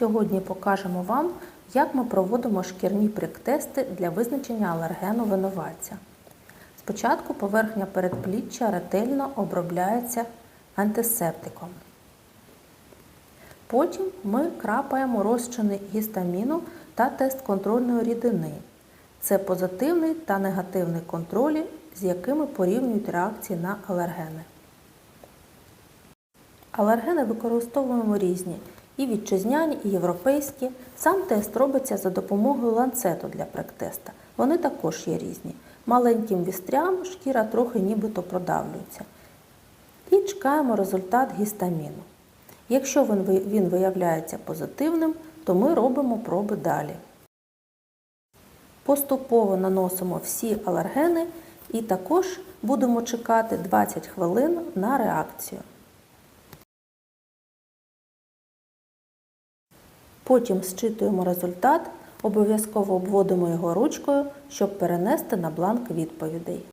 Сьогодні покажемо вам, як ми проводимо шкірні прик-тести для визначення алергену винуватця. Спочатку поверхня передпліччя ретельно обробляється антисептиком. Потім ми крапаємо розчини гістаміну та тест контрольної рідини. Це позитивний та негативний контролі, з якими порівнюють реакції на алергени. Алергени використовуємо різні і вітчизняні, і європейські. Сам тест робиться за допомогою ланцету для прек-теста. Вони також є різні. Маленьким вістрям шкіра трохи нібито продавлюється. І чекаємо результат гістаміну. Якщо він виявляється позитивним, то ми робимо проби далі. Поступово наносимо всі алергени і також будемо чекати 20 хвилин на реакцію. Потім зчитуємо результат, обов'язково обводимо його ручкою, щоб перенести на бланк відповідей.